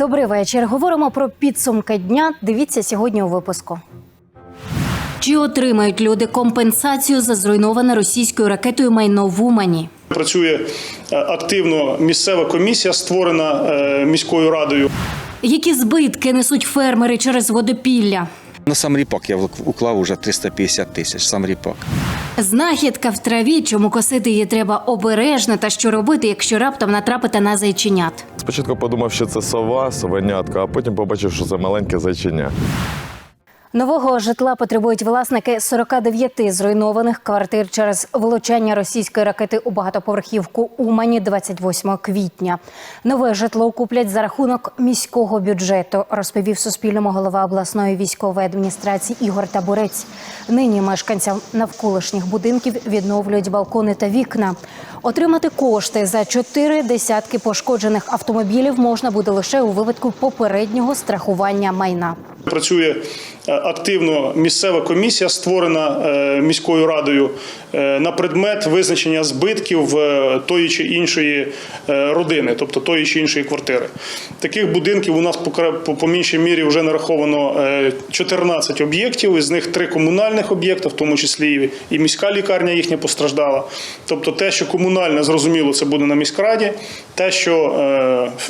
Добрий вечір. Говоримо про підсумки дня. Дивіться сьогодні у випуску. Чи отримають люди компенсацію за зруйноване російською ракетою майно в Умані? Працює е, активно місцева комісія, створена е, міською радою. Які збитки несуть фермери через водопілля? На сам ріпак я уклав уже 350 тисяч. Сам ріпак. Знахідка в траві, чому косити її треба обережно та що робити, якщо раптом натрапити на зайченят. Спочатку подумав, що це сова, совенятка, а потім побачив, що це маленьке зайчиня. Нового житла потребують власники 49 зруйнованих квартир через влучання російської ракети у багатоповерхівку Умані 28 квітня. Нове житло куплять за рахунок міського бюджету, розповів Суспільному голова обласної військової адміністрації Ігор Табурець. Нині мешканцям навколишніх будинків відновлюють балкони та вікна. Отримати кошти за чотири десятки пошкоджених автомобілів можна буде лише у випадку попереднього страхування майна. Працює активно місцева комісія, створена е, міською радою е, на предмет визначення збитків е, тої чи іншої е, родини, тобто тої чи іншої квартири. Таких будинків у нас по меншій мірі вже нараховано е, 14 об'єктів, із них три комунальних об'єкти, в тому числі і- міська лікарня їхня постраждала. Тобто те, що комунальне, зрозуміло, це буде на міськраді, те, що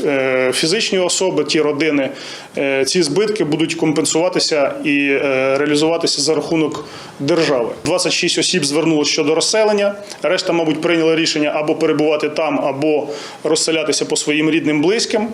е, е, фізичні особи, ті родини, е, ці збитки будуть компенсуватися і е, реалізуватися за рахунок держави. 26 осіб звернулося щодо розселення. Решта, мабуть, прийняли рішення або перебувати там, або розселятися по своїм рідним близьким.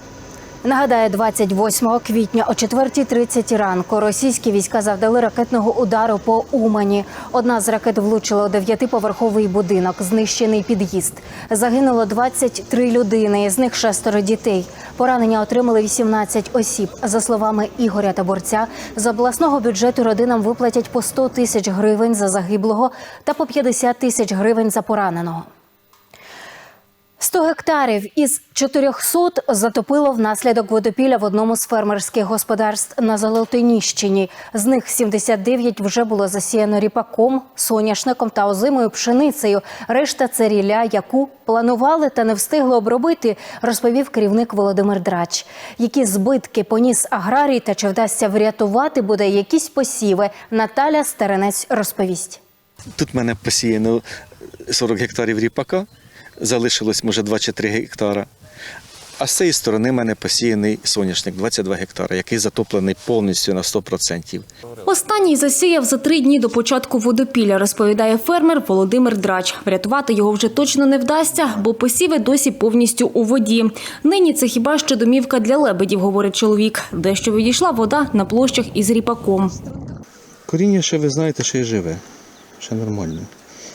Нагадаю, 28 квітня о 4.30 ранку російські війська завдали ракетного удару по Умані. Одна з ракет влучила у дев'ятиповерховий будинок, знищений під'їзд. Загинуло 23 людини, з них шестеро дітей. Поранення отримали 18 осіб. За словами Ігоря Таборця, з обласного бюджету родинам виплатять по 100 тисяч гривень за загиблого та по 50 тисяч гривень за пораненого. 100 гектарів із 400 затопило внаслідок водопілля в одному з фермерських господарств на Золотоніщині. З них 79 вже було засіяно ріпаком, соняшником та озимою пшеницею. Решта це рілля, яку планували та не встигли обробити, розповів керівник Володимир Драч. Які збитки поніс аграрій та чи вдасться врятувати буде якісь посіви? Наталя Старенець розповість. Тут мене посіяно 40 гектарів ріпака, залишилось може 2 чи 3 гектара. А з цієї сторони в мене посіяний соняшник 22 гектара, який затоплений повністю на 100%. Останній засіяв за три дні до початку водопілля, розповідає фермер Володимир Драч. Врятувати його вже точно не вдасться, бо посіви досі повністю у воді. Нині це хіба що домівка для лебедів, говорить чоловік. Дещо відійшла вода на площах із ріпаком. Коріння ще ви знаєте, що і живе, ще нормально.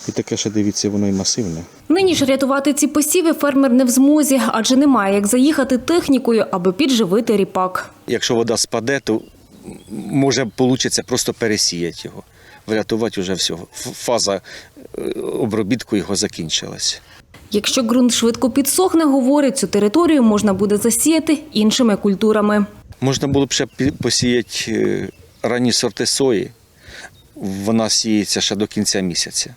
І таке ще дивіться, воно і масивне. Нині ж рятувати ці посіви фермер не в змозі, адже немає як заїхати технікою, аби підживити ріпак. Якщо вода спаде, то може вийде просто пересіяти його. Врятувати вже все. Фаза е, обробітку його закінчилась. Якщо ґрунт швидко підсохне, говорить, цю територію можна буде засіяти іншими культурами. Можна було б ще посіяти е, ранні сорти сої. Вона сіється ще до кінця місяця.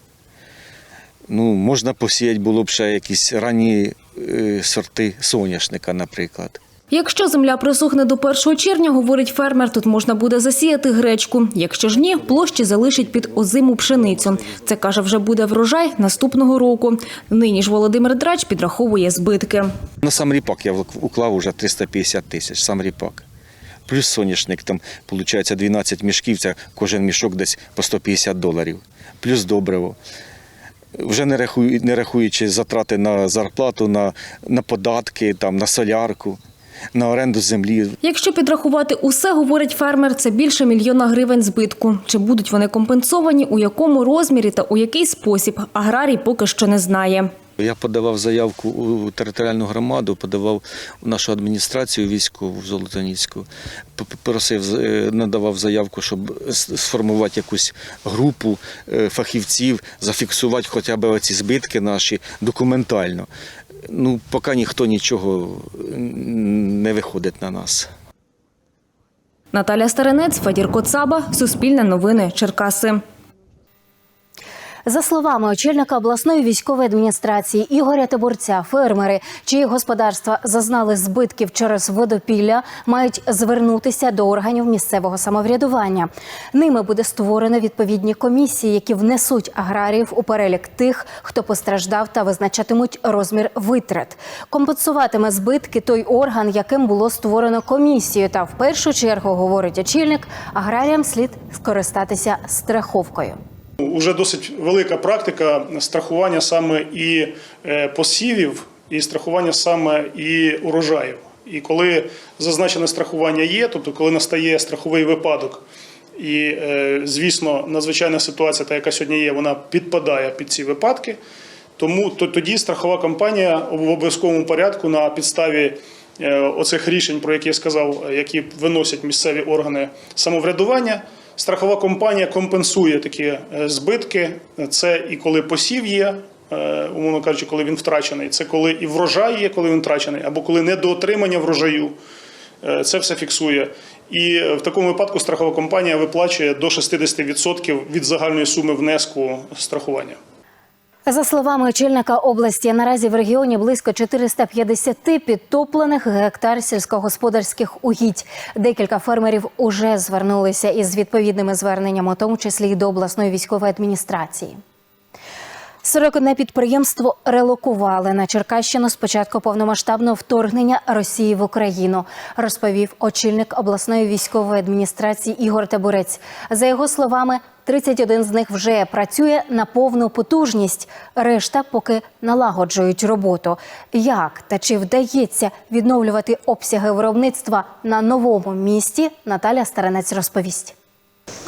Ну, можна посіяти було б ще якісь ранні е, сорти соняшника, наприклад. Якщо земля просохне до 1 червня, говорить фермер, тут можна буде засіяти гречку. Якщо ж ні, площі залишить під озиму пшеницю. Це каже, вже буде врожай наступного року. Нині ж Володимир Драч підраховує збитки. На сам ріпак я уклав уже 350 тисяч, сам ріпак. Плюс соняшник, там, виходить, 12 мішків, це кожен мішок десь по 150 доларів. Плюс добриво. Вже не, рахую, не рахуючи затрати на зарплату, на, на податки, там, на солярку, на оренду землі. Якщо підрахувати усе, говорить фермер, це більше мільйона гривень збитку. Чи будуть вони компенсовані, у якому розмірі та у який спосіб, аграрій поки що не знає. Я подавав заявку у територіальну громаду, подавав у нашу адміністрацію військову в Золотоніцьку, просив, е, надавав заявку, щоб сформувати якусь групу е, фахівців, зафіксувати хоча б ці збитки наші документально. Ну, поки ніхто нічого не виходить на нас. Наталя Старенець, Федір Коцаба, Суспільне новини, Черкаси. За словами очільника обласної військової адміністрації Ігоря Таборця, фермери, чиї господарства зазнали збитків через водопілля, мають звернутися до органів місцевого самоврядування. Ними буде створено відповідні комісії, які внесуть аграріїв у перелік тих, хто постраждав, та визначатимуть розмір витрат. Компенсуватиме збитки той орган, яким було створено комісію. Та в першу чергу, говорить очільник, аграріям слід скористатися страховкою. Уже досить велика практика страхування саме і е, посівів, і страхування саме і урожаїв. І коли зазначене страхування є, тобто коли настає страховий випадок, і, е, звісно, надзвичайна ситуація, та яка сьогодні є, вона підпадає під ці випадки. Тому то, тоді страхова компанія в обов'язковому порядку на підставі е, оцих рішень, про які я сказав, які виносять місцеві органи самоврядування. Страхова компанія компенсує такі е, збитки. Це і коли посів є, е, умовно кажучи, коли він втрачений. Це коли і врожай є, коли він втрачений, або коли недоотримання врожаю. Е, Це все фіксує. І в такому випадку страхова компанія виплачує до 60% від загальної суми внеску страхування. За словами очільника області, наразі в регіоні близько 450 підтоплених гектар сільськогосподарських угідь. Декілька фермерів уже звернулися із відповідними зверненнями, у тому числі й до обласної військової адміністрації. 41 підприємство релокували на Черкащину з початку повномасштабного вторгнення Росії в Україну, розповів очільник обласної військової адміністрації Ігор Табурець. За його словами, 31 з них вже працює на повну потужність. Решта поки налагоджують роботу. Як та чи вдається відновлювати обсяги виробництва на новому місті? Наталя Старенець розповість.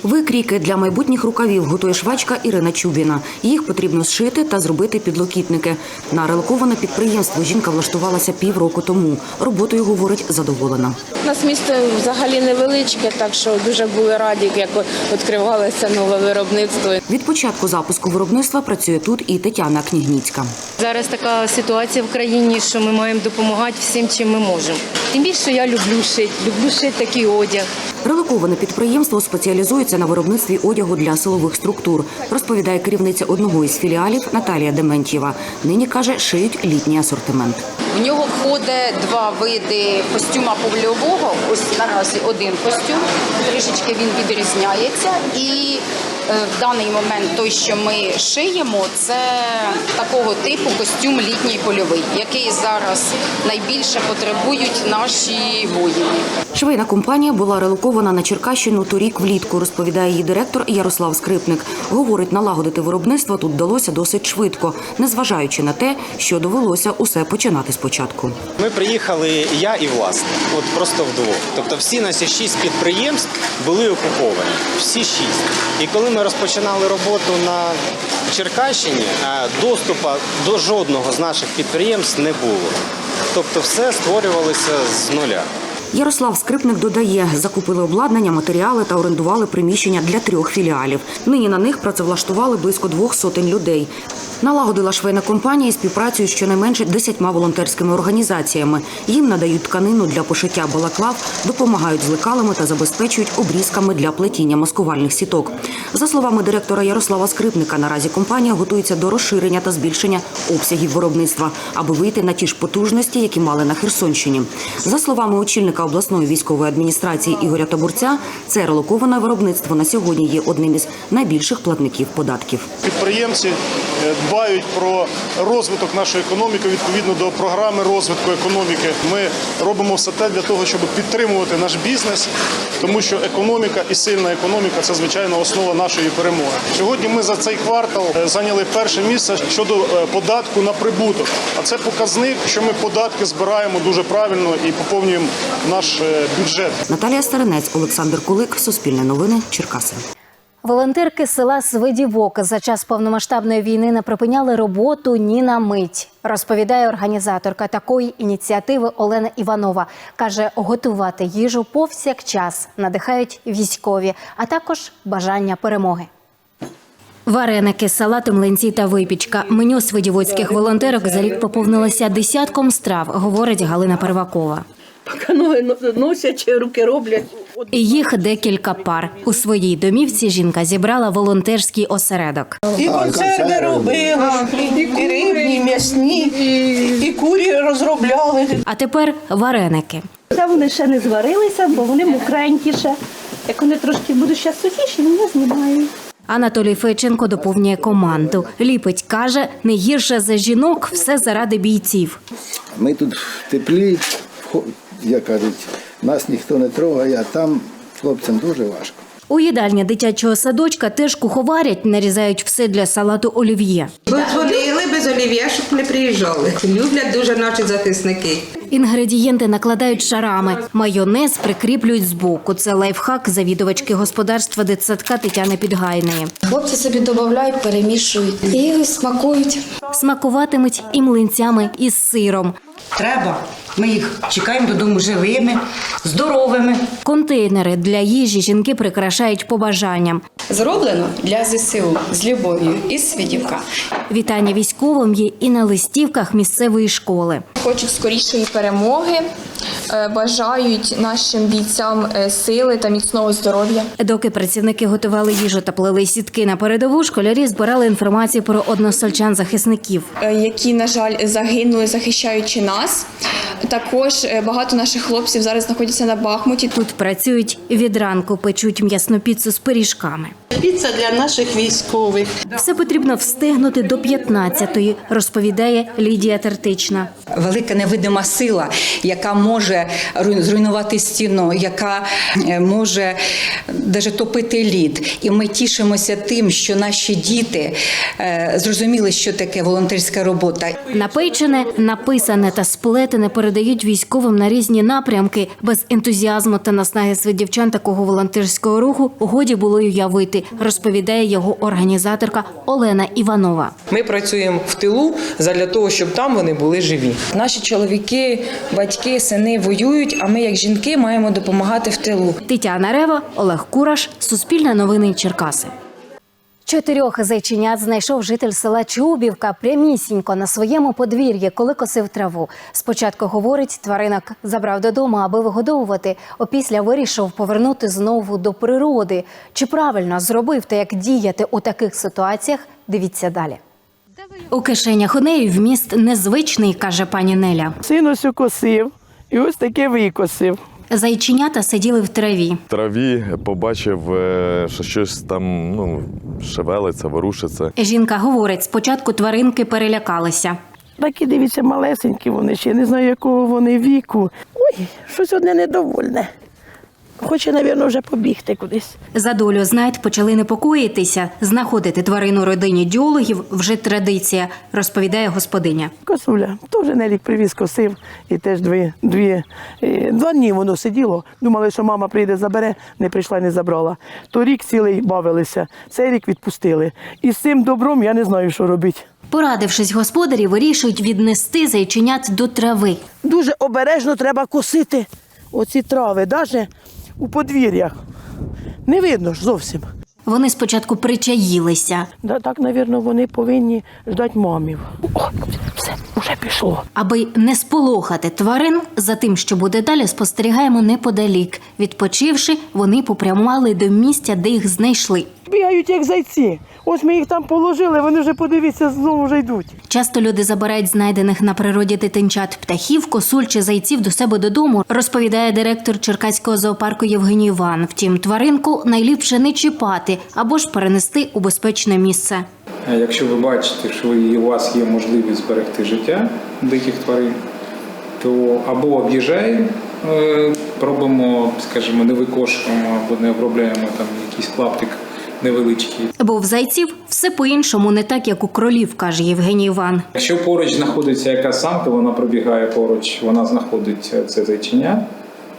Викрійки для майбутніх рукавів готує швачка Ірина Чубіна. Їх потрібно зшити та зробити підлокітники. На релоковане підприємство жінка влаштувалася півроку тому. Роботою, говорить, задоволена. У нас місто взагалі невеличке, так що дуже були раді, як відкривалося нове виробництво. Від початку запуску виробництва працює тут і Тетяна Княгніцька. Зараз така ситуація в країні, що ми маємо допомагати всім, чим ми можемо. Тим більше я люблю шити, люблю шити такий одяг. Релоковане підприємство спеціалізується на виробництві одягу для силових структур, розповідає керівниця одного із філіалів Наталія Дементьєва. Нині каже, шиють літній асортимент. В нього входить два види костюма польового. Ось наразі один костюм, трішечки він відрізняється. І е, в даний момент той, що ми шиємо, це такого типу костюм літній польовий, який зараз найбільше потребують наші воїни. Швейна компанія була релокована на Черкащину торік влітку, розповідає її директор Ярослав Скрипник. Говорить, налагодити виробництво тут вдалося досить швидко, незважаючи на те, що довелося усе починати спочатку. Ми приїхали я і власник, от просто вдвох. Тобто всі наші шість підприємств були окуповані. Всі шість. І коли ми розпочинали роботу на Черкащині, доступу до жодного з наших підприємств не було. Тобто все створювалося з нуля. Ярослав Скрипник додає, закупили обладнання, матеріали та орендували приміщення для трьох філіалів. Нині на них працевлаштували близько двох сотень людей. Налагодила швейна компанія співпрацю з щонайменше десятьма волонтерськими організаціями. Їм надають тканину для пошиття балаклав, допомагають з лекалами та забезпечують обрізками для плетіння маскувальних сіток. За словами директора Ярослава Скрипника, наразі компанія готується до розширення та збільшення обсягів виробництва, аби вийти на ті ж потужності, які мали на Херсонщині. За словами очільника обласної військової адміністрації Ігоря Табурця, це релоковане виробництво на сьогодні є одним із найбільших платників податків. Підприємці е, дбають про розвиток нашої економіки відповідно до програми розвитку економіки. Ми робимо все те для того, щоб підтримувати наш бізнес, тому що економіка і сильна економіка це звичайно основа нашої перемоги. Сьогодні ми за цей квартал е, зайняли перше місце щодо е, податку на прибуток. А це показник, що ми податки збираємо дуже правильно і поповнюємо наш е, бюджет. Наталія Старинець, Олександр Кулик, Суспільне новини, Черкаси. Волонтерки села Свидівок за час повномасштабної війни не припиняли роботу ні на мить. Розповідає організаторка такої ініціативи Олена Іванова. Каже, готувати їжу повсякчас надихають військові, а також бажання перемоги. Вареники, салати, млинці та випічка. Меню свидівоцьких волонтерок за рік поповнилося десятком страв, говорить Галина Первакова. Поки ноги носять, руки роблять. І їх декілька пар. У своїй домівці жінка зібрала волонтерський осередок. І консерви робила, і рибні, і м'ясні, і курі розробляли. А тепер вареники. Та вони ще не зварилися, бо вони мокренькі ще. Як вони трошки будуть ще сухіші, я знімаю. Анатолій Фейченко доповнює команду. Ліпить каже, не гірше за жінок, все заради бійців. Ми тут в теплі, як кажуть, нас ніхто не трогає, а там хлопцям дуже важко. У їдальні дитячого садочка теж куховарять, нарізають все для салату олів'є. Дзвонили без олів'я, щоб не приїжджали. Люблять дуже наші захисники. Інгредієнти накладають шарами. Майонез прикріплюють збоку. Це лайфхак завідувачки господарства дитсадка Тетяни Підгайної. Хлопці собі додають, перемішують і смакують. Смакуватимуть і млинцями із сиром. Треба. Ми їх чекаємо додому живими, здоровими. Контейнери для їжі жінки прикрашають побажанням. Зроблено для ЗСУ з любов'ю із Свідівка. Вітання військовим є і на листівках місцевої школи. Хочуть скорішої перемоги, е, бажають нашим бійцям е, сили та міцного здоров'я. Доки працівники готували їжу та плели сітки на передову, школярі збирали інформацію про односельчан захисників. Е, які, на жаль, загинули, захищаючи нас. Також е, багато наших хлопців зараз знаходяться на Бахмуті. Тут працюють від ранку, печуть м'ясну піцу з пиріжками. Піца для наших військових. Все потрібно встигнути до 15-ї, розповідає Лідія Тертична. Велика невидима сила, яка може руй- зруйнувати стіну, яка е, може навіть топити лід. І ми тішимося тим, що наші діти е, зрозуміли, що таке волонтерська робота. Напечене, написане та сплетене передають військовим на різні напрямки. Без ентузіазму та наснаги свидівчан такого волонтерського руху годі було й уявити, розповідає його організаторка Олена Іванова. Ми працюємо в тилу для того, щоб там вони були живі. Наші чоловіки, батьки, сини воюють, а ми, як жінки, маємо допомагати в тилу. Тетяна Рева, Олег Кураш, Суспільне новини Черкаси. Чотирьох зайченят знайшов житель села Чубівка прямісінько на своєму подвір'ї, коли косив траву. Спочатку говорить, тваринок забрав додому, аби вигодовувати. Опісля вирішив повернути знову до природи. Чи правильно зробив та як діяти у таких ситуаціях? Дивіться далі. У кишенях у неї вміст незвичний, каже пані Неля. Син ось косив і ось таке викосив. Зайченята сиділи в траві. В траві побачив, е, що щось там ну, шевелиться, ворушиться. Жінка говорить, спочатку тваринки перелякалися. Такі дивіться, малесенькі вони ще не знаю, якого вони віку. Ой, щось одне недовольне. Хоче, мабуть, вже побігти кудись. За долю знайд почали непокоїтися. Знаходити тварину родині діологів вже традиція, розповідає господиня. Косуля, теж Нелік привіз, косив, і теж дві, дві, два дні воно сиділо. Думали, що мама прийде, забере, не прийшла, не забрала. То рік цілий бавилися, цей рік відпустили. І з цим добром я не знаю, що робити. Порадившись, господарі вирішують віднести зайченят до трави. Дуже обережно треба косити оці трави, навіть у подвір'ях. Не видно ж зовсім. Вони спочатку причаїлися, Да, так, мабуть, вони повинні ждати мамів. О, все, вже пішло. аби не сполохати тварин. За тим, що буде далі, спостерігаємо неподалік. Відпочивши, вони попрямували до місця, де їх знайшли. Бігають як зайці. Ось ми їх там положили, вони вже подивіться, знову вже йдуть. Часто люди забирають знайдених на природі дитинчат птахів, косуль чи зайців до себе додому, розповідає директор Черкаського зоопарку Євгеній Іван. Втім, тваринку найліпше не чіпати або ж перенести у безпечне місце. Якщо ви бачите, що у вас є можливість зберегти життя диких тварин, то або об'їжджаємо, е, робимо, скажімо, не викошуємо або не обробляємо там якийсь клаптик невеличкий. Бо в зайців все по-іншому, не так як у кролів, каже Євгеній Іван. Якщо поруч знаходиться якась самка, вона пробігає поруч, вона знаходить це зайчиня,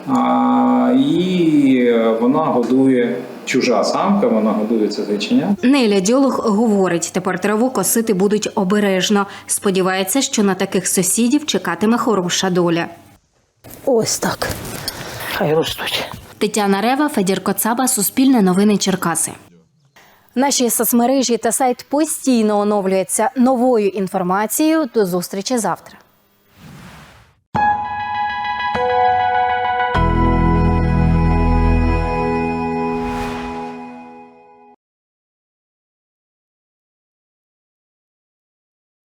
а, і вона годує чужа самка, вона годує це зайчиня. Неля діолог говорить, тепер траву косити будуть обережно. Сподівається, що на таких сусідів чекатиме хороша доля. Ось так. Хай ростуть. Тетяна Рева, Федір Коцаба, Суспільне новини Черкаси. Наші соцмережі та сайт постійно оновлюються новою інформацією. До зустрічі завтра.